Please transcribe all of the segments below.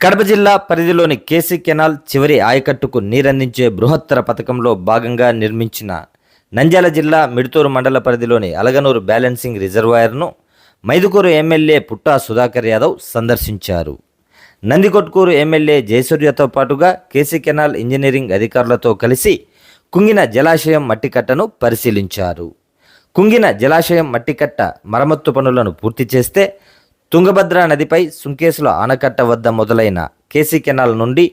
కడప జిల్లా పరిధిలోని KC canal చివరి ఆయకట్టుకు నీరందించే బృహత్తర పథకంలో భాగంగా నిర్మించిన నంద్యాల జిల్లా మిడుతూరు మండల పరిధిలోని అలగనూరు బ్యాలెన్సింగ్ రిజర్వాయర్ను మైదుకూరు ఎమ్మెల్యే పుట్టా సుధాకర్ యాదవ్ సందర్శించారు. నందికొట్కూరు ఎమ్మెల్యే జయసూర్యతో పాటుగా కేసీ కెనాల్ ఇంజనీరింగ్ అధికారులతో కలిసి కుంగిన జలాశయం మట్టికట్టను పరిశీలించారు. కుంగిన జలాశయం మట్టికట్ట మరమ్మత్తు పనులను పూర్తి చేస్తే తుంగభద్ర నదిపై సుంకేసుల ఆనకట్ట వద్ద మొదలైన కేసీ కెనాల్ నుండి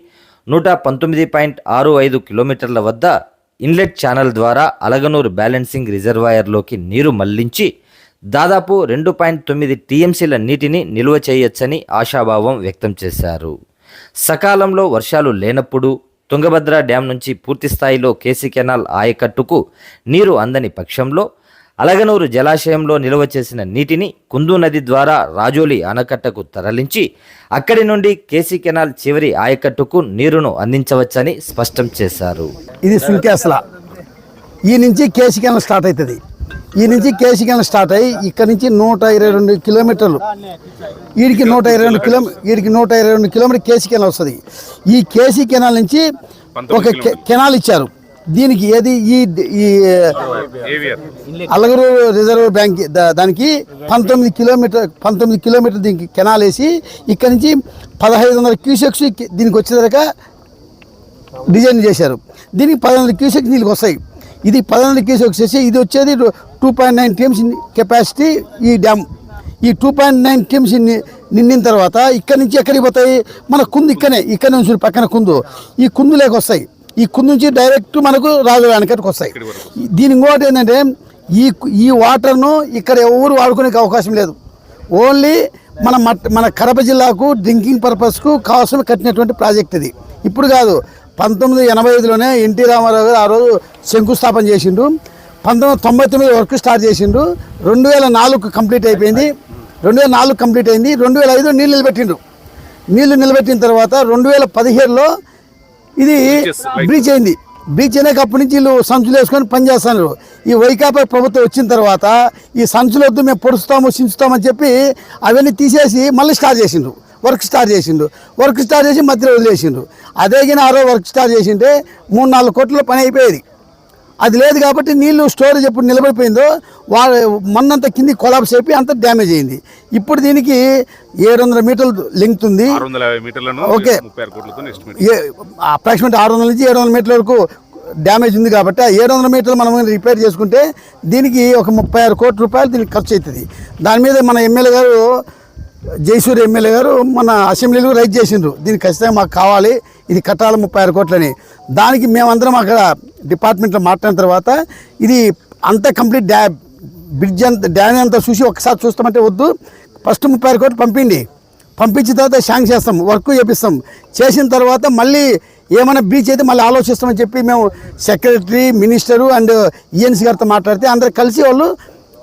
నూట పంతొమ్మిది పాయింట్ ఆరు ఐదు కిలోమీటర్ల వద్ద ఇన్లెట్ ఛానల్ ద్వారా అలగనూరు బ్యాలెన్సింగ్ రిజర్వాయర్లోకి నీరు మళ్ళించి దాదాపు రెండు పాయింట్ తొమ్మిది టీఎంసీల నీటిని నిల్వ చేయొచ్చని ఆశాభావం వ్యక్తం చేశారు. సకాలంలో వర్షాలు లేనప్పుడు తుంగభద్ర డ్యాం నుంచి పూర్తి స్థాయిలో కేసీ కెనాల్ ఆయకట్టుకు నీరు అందని పక్షంలో అలగనూరు జలాశయంలో నిల్వ చేసిన నీటిని కుందు నది ద్వారా రాజోలి ఆనకట్టకు తరలించి అక్కడి నుండి కేసీ కెనాల్ చివరి ఆయకట్టుకు నీరును అందించవచ్చని స్పష్టం చేశారు. ఇది సుంకేసల ఈ నుంచి కేశికెన్ స్టార్ట్ అవుతుంది ఈ నుంచి కేశికెన్ స్టార్ట్ అయ్యి ఇక్కడ నుంచి నూట ఇరవై రెండు కిలోమీటర్లు. వీడికి నూట ఇరవై రెండు కిలో వీడికి నూట ఇరవై రెండు కిలోమీటర్ కేసీ కెనాల్ వస్తుంది. ఈ కేసీ కెనాల్ నుంచి ఒక కె- కెనాల్ ఇచ్చారు. దీనికి ఏది ఈ అలగరు రిజర్వ్ బ్యాంక్ దానికి పంతొమ్మిది కిలోమీటర్ పంతొమ్మిది కిలోమీటర్ దీనికి కెనాల్ వేసి ఇక్కడ నుంచి పదహైదు వందల క్యూసెక్స్ దీనికి వచ్చేదాకా డిజైన్ చేశారు. దీనికి పదకొండు క్యూసెక్ నీళ్ళకి వస్తాయి. ఇది పదకొండు క్యూసెక్ వచ్చేసి ఇది వచ్చేది two point nine TMCs capacity ఈ డ్యామ్ ఈ టూ పాయింట్ నైన్ టీమ్స్ నిండిన తర్వాత ఇక్కడ నుంచి ఎక్కడికి పోతాయి? మన కుందు ఇక్కనే ఇక్కడ నుంచి పక్కన కుందు. ఈ కుందు లేక వస్తాయి. ఈ కుందు నుంచి డైరెక్ట్ మనకు రాజు వెనకటికి వస్తాయి. దీని ఇంకోటి ఏంటంటే ఈ ఈ వాటర్ను ఇక్కడ ఎవరు వాడుకునే అవకాశం లేదు. ఓన్లీ మన మట్ మన కడప జిల్లాకు డ్రింకింగ్ పర్పస్కు కావాల్సిన కట్టినటువంటి ప్రాజెక్ట్ ఇది. ఇప్పుడు కాదు పంతొమ్మిది ఎనభై ఐదులోనే ఎన్టీ రామారావు గారు ఆ రోజు శంకుస్థాపన చేసిండు. పంతొమ్మిది తొంభై తొమ్మిది వర్క్ స్టార్ట్ చేసిండు. రెండు వేల నాలుగు కంప్లీట్ అయిపోయింది. రెండు వేల నాలుగు కంప్లీట్ అయింది. రెండు వేల ఐదు నీళ్ళు నిలబెట్టిండు. నీళ్ళు నిలబెట్టిన తర్వాత రెండు వేల పదిహేడులో ఇది బ్రీచ్ అయింది. బ్రీచ్ అయినాకప్పటి నుంచి వీళ్ళు సంచులు వేసుకొని పనిచేస్తున్నారు ఈ వైకాపా ప్రభుత్వం వచ్చిన తర్వాత ఈ సంచులు వద్దు మేము పొడుస్తాము చించుతామని చెప్పి అవన్నీ తీసేసి మళ్ళీ స్టార్ట్ చేసిండు వర్క్ స్టార్ట్ చేసిండు వర్క్ స్టార్ట్ చేసి మధ్యలో వదిలేసిండు అదే కానీ ఆ రోజు వర్క్ స్టార్ట్ చేసింటే మూడు నాలుగు కోట్ల పని అయిపోయేది. అది లేదు కాబట్టి నీళ్ళు స్టోరేజ్ ఎప్పుడు నిలబడిపోయిందో వా మన్నంతా కింది కొలాప్స్ అయిపోయి అంత డ్యామేజ్ అయింది. ఇప్పుడు దీనికి ఏడు వందల మీటర్లు లెంగ్త్ ఉంది. ఓకే. అప్రాక్సిమేట్ ఆరు వందల నుంచి ఏడు వందల మీటర్ల వరకు డ్యామేజ్ ఉంది కాబట్టి ఆ ఏడు వందల మీటర్లు మనం రిపేర్ చేసుకుంటే దీనికి ఒక ముప్పై ఆరు కోట్ల రూపాయలు దీనికి ఖర్చు అవుతుంది. దాని మీద మన ఎమ్మెల్యే గారు జయసూరి ఎమ్మెల్యే గారు మన అసెంబ్లీలో రైట్ చేసిండ్రు. దీనికి ఖచ్చితంగా మాకు కావాలి. ఇది కట్టాలి ముప్పై ఆరు కోట్లని. దానికి మేమందరం అక్కడ డిపార్ట్మెంట్లో మాట్లాడిన తర్వాత ఇది అంతా కంప్లీట్ డ్యా బ్రిడ్జ్ అంత డ్యామ్ అంతా చూసి ఒకసారి చూస్తామంటే వద్దు. ఫస్ట్ ముప్పై ఆరు కోట్లు పంపిండి. పంపించిన తర్వాత శాంక్షన్ చేస్తాం. వర్క్ చేపిస్తాం. చేసిన తర్వాత మళ్ళీ ఏమైనా బ్రీచ్ అయితే మళ్ళీ ఆలోచిస్తామని చెప్పి మేము సెక్రటరీ మినిస్టరు అండ్ ఈఎన్సీ గారితో మాట్లాడితే అందరు కలిసి వాళ్ళు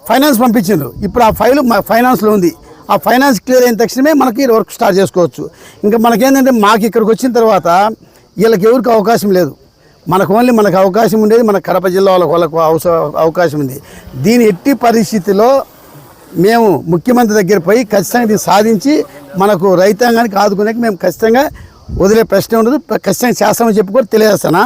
ఫైనాన్స్ పంపించారు ఇప్పుడు ఆ ఫైల్ మా ఫైనాన్స్లో ఉంది. ఆ ఫైనాన్స్ క్లియర్ అయిన తక్షణమే మనకి వర్క్ స్టార్ట్ చేసుకోవచ్చు. ఇంకా మనకేంటంటే మాకు ఇక్కడికి వచ్చిన తర్వాత వీళ్ళకి ఎవరికి అవకాశం లేదు. మనకు ఓన్లీ మనకు అవకాశం ఉండేది మన కడప జిల్లా వాళ్ళకి వాళ్ళకు అవకాశం ఉంది. దీని ఎట్టి పరిస్థితిలో మేము ముఖ్యమంత్రి దగ్గర పోయి ఖచ్చితంగా దీన్ని సాధించి మనకు రైతాంగానికి ఆదుకునే మేము ఖచ్చితంగా వదిలే ప్రశ్న ఉండదు. ఖచ్చితంగా చేస్తామని చెప్పి కూడా తెలియజేస్తాను?